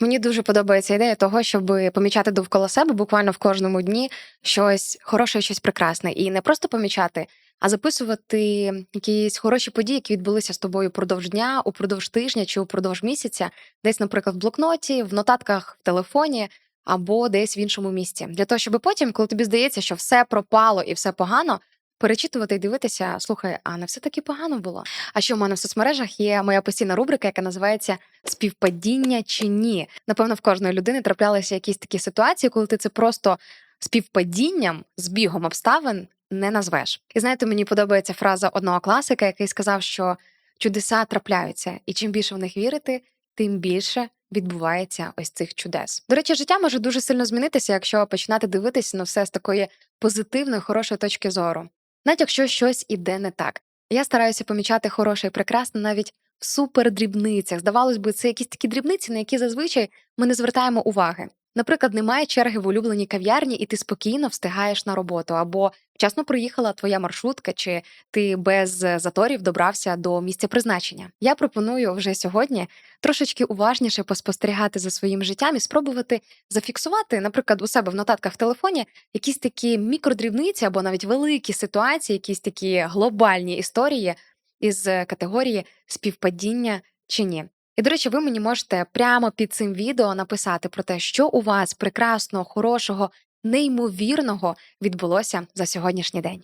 Мені дуже подобається ідея того, щоб помічати довкола себе буквально в кожному дні щось хороше, щось прекрасне, і не просто помічати, а записувати якісь хороші події, які відбулися з тобою упродовж дня, упродовж тижня чи упродовж місяця, десь, наприклад, в блокноті, в нотатках в телефоні або десь в іншому місці. Для того, щоб потім, коли тобі здається, що все пропало і все погано. Перечитувати і дивитися, слухай, а не все таки погано було. А що в мене в соцмережах є моя постійна рубрика, яка називається співпадіння чи ні. Напевно, в кожної людини траплялися якісь такі ситуації, коли ти це просто співпадінням, збігом обставин не назвеш. І знаєте, мені подобається фраза одного класика, який сказав, що чудеса трапляються, і чим більше в них вірити, тим більше. Відбувається ось цих чудес. До речі, життя може дуже сильно змінитися, якщо починати дивитися на все з такої позитивної, хорошої точки зору. Навіть якщо щось іде не так. Я стараюся помічати хороше і прекрасне навіть в супердрібницях. Здавалось би, це якісь такі дрібниці, на які зазвичай ми не звертаємо уваги. Наприклад, немає черги в улюбленій кав'ярні, і ти спокійно встигаєш на роботу, або вчасно проїхала твоя маршрутка, чи ти без е, заторів добрався до місця призначення. Я пропоную вже сьогодні трошечки уважніше поспостерігати за своїм життям і спробувати зафіксувати, наприклад, у себе в нотатках в телефоні якісь такі мікродрібниці або навіть великі ситуації, якісь такі глобальні історії із е, категорії співпадіння чи ні. І, до речі, ви мені можете прямо під цим відео написати про те, що у вас прекрасного, хорошого, неймовірного відбулося за сьогоднішній день.